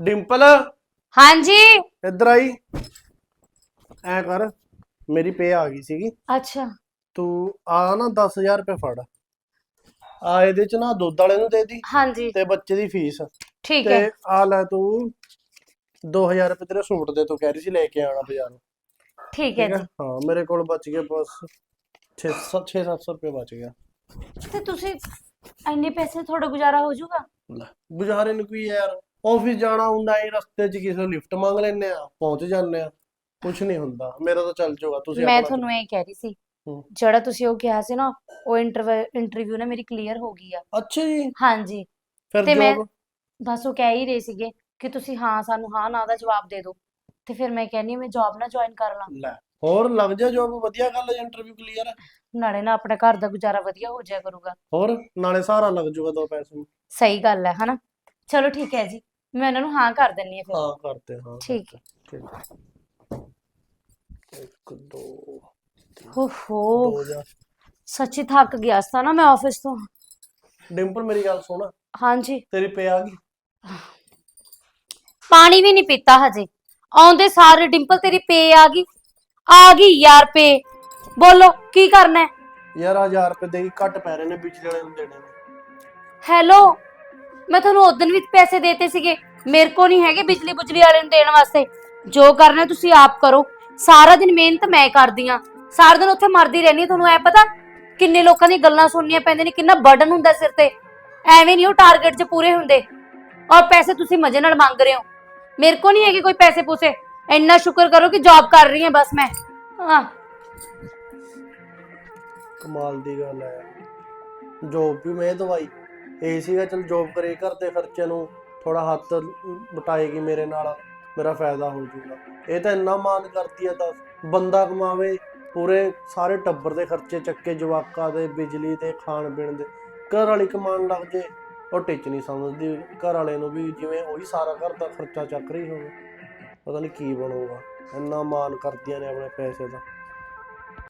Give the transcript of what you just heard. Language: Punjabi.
ਡਿੰਪਲ? ਹਾਂਜੀ। ਇੱਧਰ ਆਈ। ਐ ਕਰ ਮੇਰੀ ਪੇ ਆ ਗਈ ਸੀਗੀ। ਅੱਛਾ। ਤੂੰ ਆ ਨਾ 10000 ਰੁਪਏ ਫੜ। ਆ ਇਹਦੇ ਚ ਨਾ ਦੁੱਧ ਵਾਲੇ ਨੂੰ ਦੇ ਦੀ ਹਾਂਜੀ। ਤੇ ਬੱਚੇ ਦੀ ਫੀਸ। ਠੀਕ ਹੈ। ਤੇ ਆ ਲੈ ਤੂੰ 2000 ਰੁਪਏ ਤੇਰੇ ਸੂਟ ਦੇ ਤੂੰ ਕਹਿ ਰਹੀ ਸੀ ਲੈ ਕੇ ਆਣਾ ਬਾਜ਼ਾਰੋਂ ਠੀਕ ਹੈ ਠੀਕ ਹੈ? ਜੀ। ਹਾਂ ਮੇਰੇ ਕੋਲ ਬਚ ਗਏ ਬਸ 6 6-700 ਰੁਪਏ ਬਚ ਗਿਆ ਤੇ ਤੁਸੀਂ ਇੰਨੇ ਪੈਸੇ ਤੁਹਾਡਾ ਗੁਜ਼ਾਰਾ ਹੋ ਜਾਊਗਾ? ਲੈ ਗੁਜ਼ਾਰੇ ਨੂੰ ਕੀ ਯਾਰ? ਆਫਿਸ ਜਾਣਾ ਹੁੰਦਾ ਹੈ ਰਸਤੇ 'ਚ ਕਿਸੇ ਨੂੰ ਲਿਫਟ ਮੰਗ ਲੈਂਦੇ ਆ ਪਹੁੰਚ ਜਾਂਦੇ ਆ ਕੁਝ ਨਹੀਂ ਹੁੰਦਾ ਮੇਰਾ ਤਾਂ ਚੱਲ ਜਾਊਗਾ ਤੁਸੀਂ ਮੈਂ ਆਪਣਾ ਤੁਹਾਨੂੰ ਇਹ ਕਹਿ ਰਹੀ ਸੀ ਹੂੰ। ਜਿਹੜਾ ਤੁਸੀਂ ਉਹ ਕਿਹਾ ਸੀ ਨਾ ਉਹ ਇੰਟਰਵਿਊ ਨਾ ਮੇਰੀ ਕਲੀਅਰ ਹੋ ਗਈ ਆ। ਅੱਛਾ ਜੀ। ਹਾਂਜੀ। ਫਿਰ ਤੇ ਮੈਂ- ਜੋਬ ਬਸ ਉਹ ਕਹਿ ਹੀ ਰਹੇ ਸੀਗੇ ਕਿ ਤੁਸੀਂ ਹਾਂ ਸਾਨੂੰ ਹਾਂ ਨਾ ਦਾ ਜਵਾਬ ਦੇ ਦਿਓ। ਤੇ ਫਿਰ ਮੈਂ ਕਹਿੰਨੀ ਮੈਂ ਜੌਬ ਨਾ ਜੁਆਇਨ ਕਰ ਲਾਂ। ਲੈ ਹੋਰ ਲੱਗ ਜਾ ਜੋਬ ਵਧੀਆ ਗੱਲ ਹੈ ਇੰਟਰਵਿਊ ਕਲੀਅਰ ਹੈ ਨਾਲੇ ਨਾ ਆਪਣੇ ਘਰ ਦਾ ਗੁਜ਼ਾਰਾ ਵਧੀਆ ਹੋ ਜਾਇਆ ਕਰੂਗਾ। ਹੋਰ ਨਾਲੇ ਸਾਰਾ ਲੱਗ ਜਾਊਗਾ ਦੋ ਪੈਸੇ ਨੂੰ। ਸਹੀ ਗੱਲ ਹੈ ਹਨਾ? ਚਲੋ ਠੀਕ ਹੈ ਜੀ। ਮੈਂ ਉਹਨਾਂ ਨੂੰ ਹਾਂ ਕਰ ਦਿੰਨੀ ਆ ਫਿਰ। ਹਾਂ ਕਰਤੇ ਹਾਂ ਠੀਕ ਕਰਤੇ, ਠੀਕ ਇੱਕ ਦੋ ਓਹੋ। ਦੋ ਹਜ਼ਾਰ ਸੱਚੀ ਥੱਕ ਗਿਆ ਸੀ ਨਾ ਮੈਂ ਆਫਿਸ ਤੋਂ। ਡਿੰਪਲ ਮੇਰੀ ਗੱਲ ਸੁਣ। ਹਾਂਜੀ। ਤੇਰੀ ਪੇ ਆ ਗਈ? ਪਾਣੀ ਵੀ ਨਹੀਂ ਪੀਤਾ ਹਜੇ। ਆਉਂਦੇ ਸਾਰੇ ਡਿੰਪਲ ਤੇਰੀ ਪੇ ਆ ਗਈ। ਆ ਗਈ ਯਾਰ ਪੇ। ਬੋਲੋ ਕੀ ਕਰਨਾ ਹੈ? ਯਾਰ ਆਹ 1000 ਰੁਪਏ ਦੇ ਘੱਟ ਪੈ ਰਹੇ ਨੇ ਬਿਜਲੀ ਵਾਲੇ ਨੂੰ ਦੇਣੇ ਨੇ। ਹੈਲੋ? ਮੈਂ ਤੁਹਾਨੂੰ ਉਦੋਂ ਵੀ ਪੈਸੇ ਦੇਤੇ ਸੀਗੇ। ਮੇਰੇ ਕੋ ਨਹੀਂ ਹੈਗੇ ਬਿਜਲੀ ਬੁਜਲੀ ਵਾਲੇ ਨੂੰ ਦੇਣ ਵਾਸਤੇ। ਜੋ ਕਰਨਾ ਤੁਸੀਂ ਆਪ ਕਰੋ। ਸਾਰਾ ਦਿਨ ਮਿਹਨਤ ਮੈਂ ਕਰਦੀ ਆ ਸਾਰਾ ਦਿਨ ਉੱਥੇ ਮਰਦੀ ਰਹਿੰਦੀ ਤੁਹਾਨੂੰ ਐ ਪਤਾ ਕਿੰਨੇ ਲੋਕਾਂ ਦੀਆਂ ਗੱਲਾਂ ਸੁਣਨੀਆਂ ਪੈਂਦੀਆਂ ਨੇ, ਕਿੰਨਾ ਬਰਡਨ ਹੁੰਦਾ ਸਿਰ ਤੇ। ਐਵੇਂ ਨਹੀਂ ਉਹ ਟਾਰਗੇਟ 'ਚ ਪੂਰੇ ਹੁੰਦੇ। ਔਰ ਪੈਸੇ ਤੁਸੀਂ ਮਜ਼ੇ ਨਾਲ ਮੰਗ ਰਹੇ ਹੋ। ਮੇਰੇ ਕੋ ਨਹੀਂ ਹੈਗੇ ਕੋਈ ਪੈਸੇ ਪੂਸੇ। ਇੰਨਾ ਸ਼ੁਕਰ ਕਰੋ ਕਿ ਜੌਬ ਕਰ ਰਹੀ ਹਾਂ ਬਸ ਮੈਂ। ਹਾਂ। ਕਮਾਲ ਦੀ ਗੱਲ ਹੈ। ਜੋਬ ਵੀ ਮੈਂ ਦਵਾਈ ਇਹ ਸੀਗਾ ਚਲ ਜੋਬ ਕਰੇ, ਘਰ ਦੇ ਖਰਚੇ ਨੂੰ ਥੋੜਾ ਹੱਥ ਬਟਾਏਗੀ ਮੇਰੇ ਨਾਲ, ਮੇਰਾ ਫਾਇਦਾ ਹੋ ਜੂਗਾ ਇਹ ਤਾਂ ਇੰਨਾ ਮਾਨ ਕਰਦੀ ਆ ਤਾਂ ਬੰਦਾ ਕਮਾਵੇ, ਪੂਰੇ ਸਾਰੇ ਟੱਬਰ ਦੇ ਖਰਚੇ ਚੱਕੇ, ਜਵਾਕਾਂ ਦੇ, ਬਿਜਲੀ ਦੇ, ਖਾਣ ਪੀਣ ਦੇ, ਘਰ ਵਾਲੀ ਕਮਾਉਣ ਲੱਗ ਜੇ, ਉਹ ਟਿੱਚ ਨਹੀਂ ਸਮਝਦੀ, ਘਰ ਵਾਲੇ ਨੂੰ ਵੀ ਜਿਵੇਂ ਉਹੀ ਸਾਰਾ ਘਰ ਦਾ ਖਰਚਾ ਚੱਕ ਰਹੀ ਹੋਵੇ, ਪਤਾ ਨਹੀਂ ਕੀ ਬਣੂਗਾ। ਇੰਨਾ ਮਾਨ ਕਰਦੀਆਂ ਨੇ ਆਪਣੇ ਪੈਸੇ ਦਾ।